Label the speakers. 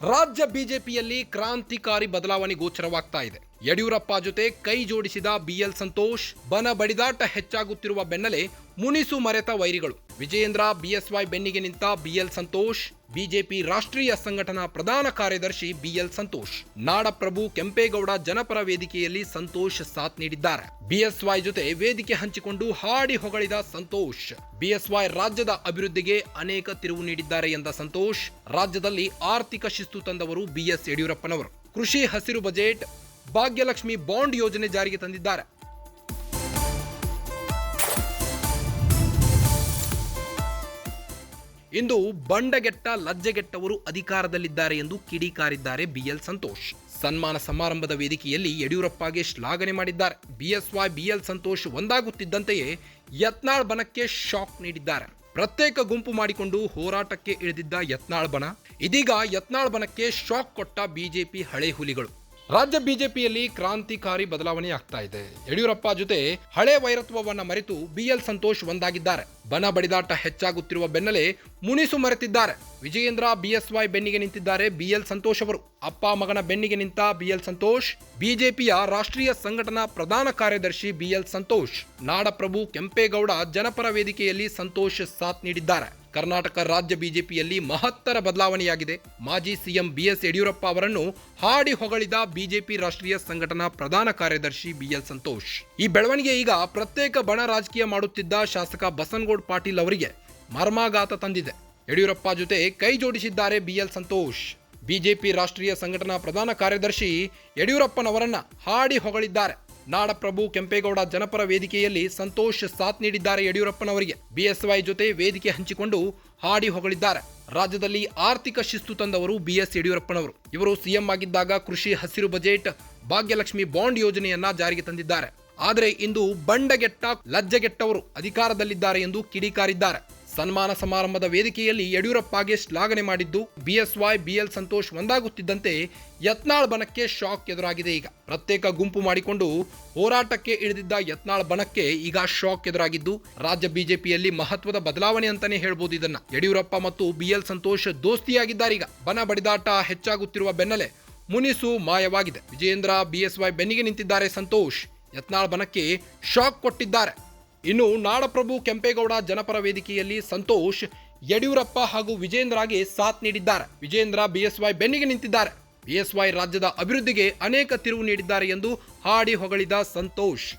Speaker 1: ರಾಜ್ಯ ಬಿಜೆಪಿಯಲ್ಲಿ ಕ್ರಾಂತಿಕಾರಿ ಬದಲಾವಣೆ ಗೋಚರವಾಗ್ತಾ ಇದೆ. ಯಡಿಯೂರಪ್ಪ ಜೊತೆ ಕೈ ಜೋಡಿಸಿದ ಬಿಎಲ್ ಸಂತೋಷ್, ಬನ ಬಡಿದಾಟ ಹೆಚ್ಚಾಗುತ್ತಿರುವ ಬೆನ್ನಲ್ಲೇ ಮುನಿಸು ಮರೆತ ವೈರಿಗಳು. ವಿಜಯೇಂದ್ರ, ಬಿಎಸ್ವೈ ಬೆನ್ನಿಗೆ ನಿಂತ ಬಿಎಲ್ ಸಂತೋಷ್, ಬಿಜೆಪಿ ರಾಷ್ಟ್ರೀಯ ಸಂಘಟನಾ ಪ್ರಧಾನ ಕಾರ್ಯದರ್ಶಿ ಬಿಎಲ್ ಸಂತೋಷ್. ನಾಡಪ್ರಭು ಕೆಂಪೇಗೌಡ ಜನಪರ ವೇದಿಕೆಯಲ್ಲಿ ಸಂತೋಷ್ ಸಾಥ್ ನೀಡಿದ್ದಾರೆ. ಬಿಎಸ್ವೈ ಜೊತೆ ವೇದಿಕೆ ಹಂಚಿಕೊಂಡು ಹಾಡಿ ಹೊಗಳಿದ ಸಂತೋಷ್. ಬಿಎಸ್ವೈ ರಾಜ್ಯದ ಅಭಿವೃದ್ಧಿಗೆ ಅನೇಕ ತಿರುವು ನೀಡಿದ್ದಾರೆ ಎಂದ ಸಂತೋಷ್, ರಾಜ್ಯದಲ್ಲಿ ಆರ್ಥಿಕ ಶಿಸ್ತು ತಂದವರು ಬಿಎಸ್ ಯಡಿಯೂರಪ್ಪನವರು. ಕೃಷಿ ಹಸಿರು ಬಜೆಟ್ ಭಾಗ್ಯಲಕ್ಷ್ಮಿ ಬಾಂಡ್ ಯೋಜನೆ ಜಾರಿಗೆ ತಂದಿದ್ದಾರೆ. ಇಂದು ಬಂಡಗೆಟ್ಟ ಲಜ್ಜೆಗೆಟ್ಟವರು ಅಧಿಕಾರದಲ್ಲಿದ್ದಾರೆ ಎಂದು ಕಿಡಿಕಾರಿದ್ದಾರೆ ಬಿಎಲ್ ಸಂತೋಷ್. ಸನ್ಮಾನ ಸಮಾರಂಭದ ವೇದಿಕೆಯಲ್ಲಿ ಯಡಿಯೂರಪ್ಪಗೆ ಶ್ಲಾಘನೆ ಮಾಡಿದ್ದಾರೆ. ಬಿಎಸ್ವೈ ಬಿಎಲ್ ಸಂತೋಷ್ ಒಂದಾಗುತ್ತಿದ್ದಂತೆಯೇ ಯತ್ನಾಳ್ ಬನಕ್ಕೆ ಶಾಕ್ ನೀಡಿದ್ದಾರೆ. ಪ್ರತ್ಯೇಕ ಗುಂಪು ಮಾಡಿಕೊಂಡು ಹೋರಾಟಕ್ಕೆ ಇಳಿದಿದ್ದ ಯತ್ನಾಳ್ ಬನ ಇದೀಗ ಯತ್ನಾಳ್ ಬನಕ್ಕೆ ಶಾಕ್ ಕೊಟ್ಟ ಬಿಜೆಪಿ ಹಳೆ ಹುಲಿಗಳು. ರಾಜ್ಯ ಬಿಜೆಪಿಯಲ್ಲಿ ಕ್ರಾಂತಿಕಾರಿ ಬದಲಾವಣೆ ಆಗ್ತಾ ಇದೆ. ಯಡಿಯೂರಪ್ಪ ಜೊತೆ ಹಳೆ ವೈರತ್ವವನ್ನ ಮರೆತು ಬಿಎಲ್ ಸಂತೋಷ್ ಒಂದಾಗಿದ್ದಾರೆ. ಬನ ಬಡಿದಾಟ ಹೆಚ್ಚಾಗುತ್ತಿರುವ ಬೆನ್ನಲ್ಲೇ ಮುನಿಸು ಮರೆತಿದ್ದಾರೆ. ವಿಜಯೇಂದ್ರ ಬಿಎಸ್ವೈ ಬೆನ್ನಿಗೆ ನಿಂತಿದ್ದಾರೆ ಬಿಎಲ್ ಸಂತೋಷ್ ಅವರು. ಅಪ್ಪ ಮಗನ ಬೆನ್ನಿಗೆ ನಿಂತ ಬಿಎಲ್ ಸಂತೋಷ್, ಬಿಜೆಪಿಯ ರಾಷ್ಟ್ರೀಯ ಸಂಘಟನಾ ಪ್ರಧಾನ ಕಾರ್ಯದರ್ಶಿ ಬಿಎಲ್ ಸಂತೋಷ್, ನಾಡಪ್ರಭು ಕೆಂಪೇಗೌಡ ಜನಪರ ವೇದಿಕೆಯಲ್ಲಿ ಸಂತೋಷ್ ಸಾಥ್ ನೀಡಿದ್ದಾರೆ. ಕರ್ನಾಟಕ ರಾಜ್ಯ ಬಿಜೆಪಿಯಲ್ಲಿ ಮಹತ್ತರ ಬದಲಾವಣೆಯಾಗಿದೆ. ಮಾಜಿ ಸಿಎಂ ಬಿಎಸ್ ಯಡಿಯೂರಪ್ಪ ಅವರನ್ನು ಹಾಡಿ ಹೊಗಳಿದ ಬಿಜೆಪಿ ರಾಷ್ಟ್ರೀಯ ಸಂಘಟನಾ ಪ್ರಧಾನ ಕಾರ್ಯದರ್ಶಿ ಬಿಎಲ್ ಸಂತೋಷ್. ಈ ಬೆಳವಣಿಗೆ ಈಗ ಪ್ರತ್ಯೇಕ ಬಣ ರಾಜಕೀಯ ಮಾಡುತ್ತಿದ್ದ ಶಾಸಕ ಬಸನಗೌಡ ಪಾಟೀಲ್ ಅವರಿಗೆ ಮರ್ಮಾಘಾತ ತಂದಿದೆ. ಯಡಿಯೂರಪ್ಪ ಜೊತೆ ಕೈ ಜೋಡಿಸಿದ್ದಾರೆ ಬಿಎಲ್ ಸಂತೋಷ್. ಬಿಜೆಪಿ ರಾಷ್ಟ್ರೀಯ ಸಂಘಟನಾ ಪ್ರಧಾನ ಕಾರ್ಯದರ್ಶಿ ಯಡಿಯೂರಪ್ಪನವರನ್ನ ಹಾಡಿ ಹೊಗಳಿದ್ದಾರೆ. ನಾಡಪ್ರಭು ಕೆಂಪೇಗೌಡ ಜನಪರ ವೇದಿಕೆಯಲ್ಲಿ ಸಂತೋಷ್ ಸಾಥ್ ನೀಡಿದ್ದಾರೆ ಯಡಿಯೂರಪ್ಪನವರಿಗೆ. ಬಿಎಸ್ವೈ ಜೊತೆ ವೇದಿಕೆ ಹಂಚಿಕೊಂಡು ಹಾಡಿ ಹೊಗಳಿದ್ದಾರೆ. ರಾಜ್ಯದಲ್ಲಿ ಆರ್ಥಿಕ ಶಿಸ್ತು ತಂದವರು ಬಿಎಸ್ ಯಡಿಯೂರಪ್ಪನವರು. ಇವರು ಸಿಎಂ ಆಗಿದ್ದಾಗ ಕೃಷಿ ಹಸಿರು ಬಜೆಟ್, ಭಾಗ್ಯಲಕ್ಷ್ಮಿ ಬಾಂಡ್ ಯೋಜನೆಯನ್ನ ಜಾರಿಗೆ ತಂದಿದ್ದಾರೆ. ಆದರೆ ಇಂದು ಬಂಡಗೆಟ್ಟ ಲಜ್ಜೆಗೆಟ್ಟವರು ಅಧಿಕಾರದಲ್ಲಿದ್ದಾರೆ ಎಂದು ಕಿಡಿಕಾರಿದ್ದಾರೆ. ಸನ್ಮಾನ ಸಮಾರಂಭದ ವೇದಿಕೆಯಲ್ಲಿ ಯಡಿಯೂರಪ್ಪಗೆ ಶ್ಲಾಘನೆ ಮಾಡಿದ್ದು ಬಿಎಸ್ವೈ, ಬಿಎಲ್ ಸಂತೋಷ್ ಒಂದಾಗುತ್ತಿದ್ದಂತೆ ಯತ್ನಾಳ್ ಬನಕ್ಕೆ ಶಾಕ್ ಎದುರಾಗಿದೆ ಈಗ. ಪ್ರತ್ಯೇಕ ಗುಂಪು ಮಾಡಿಕೊಂಡು ಹೋರಾಟಕ್ಕೆ ಇಳಿದಿದ್ದ ಯತ್ನಾಳ್ ಬನಕ್ಕೆ ಈಗ ಶಾಕ್ ಎದುರಾಗಿದ್ದು, ರಾಜ್ಯ ಬಿಜೆಪಿಯಲ್ಲಿ ಮಹತ್ವದ ಬದಲಾವಣೆ ಅಂತಾನೆ ಹೇಳ್ಬೋದು ಇದನ್ನ. ಯಡಿಯೂರಪ್ಪ ಮತ್ತು ಬಿಎಲ್ ಸಂತೋಷ್ ದೋಸ್ತಿಯಾಗಿದ್ದಾರೆ ಈಗ. ಬನ ಬಡಿದಾಟ ಹೆಚ್ಚಾಗುತ್ತಿರುವ ಬೆನ್ನಲ್ಲೇ ಮುನಿಸು ಮಾಯವಾಗಿದೆ. ವಿಜಯೇಂದ್ರ, ಬಿಎಸ್ವೈ ಬೆನ್ನಿಗೆ ನಿಂತಿದ್ದಾರೆ ಸಂತೋಷ್. ಯತ್ನಾಳ್ ಬನಕ್ಕೆ ಶಾಕ್ ಕೊಟ್ಟಿದ್ದಾರೆ. ಇನ್ನು ನಾಡಪ್ರಭು ಕೆಂಪೇಗೌಡ ಜನಪರ ವೇದಿಕೆಯಲ್ಲಿ ಸಂತೋಷ್, ಯಡಿಯೂರಪ್ಪ ಹಾಗೂ ವಿಜೇಂದ್ರಗೆ ಸಾಥ್ ನೀಡಿದ್ದಾರೆ. ವಿಜೇಂದ್ರ, ಬಿಎಸ್ವೈ ಬೆನ್ನಿಗೆ ನಿಂತಿದ್ದಾರೆ. ಬಿಎಸ್ವೈ ರಾಜ್ಯದ ಅಭಿವೃದ್ಧಿಗೆ ಅನೇಕ ತಿರುವು ನೀಡಿದ್ದಾರೆ ಎಂದು ಹಾಡಿ ಹೊಗಳಿದ ಸಂತೋಷ್.